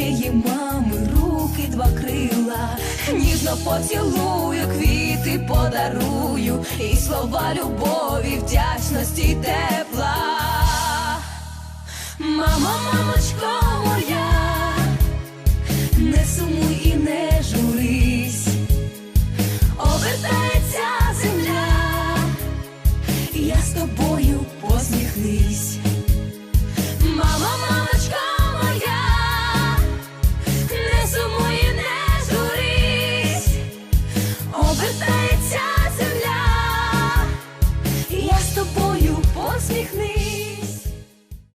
тієї мами руки два крила, ніжно поцілую, квіти подарую, і слова любові, вдячності тепла. Мама, мамочко моя, не сумуй і не журись, обертається земля, я з тобою посміхнись. Обертається земля, і я з тобою посміхни.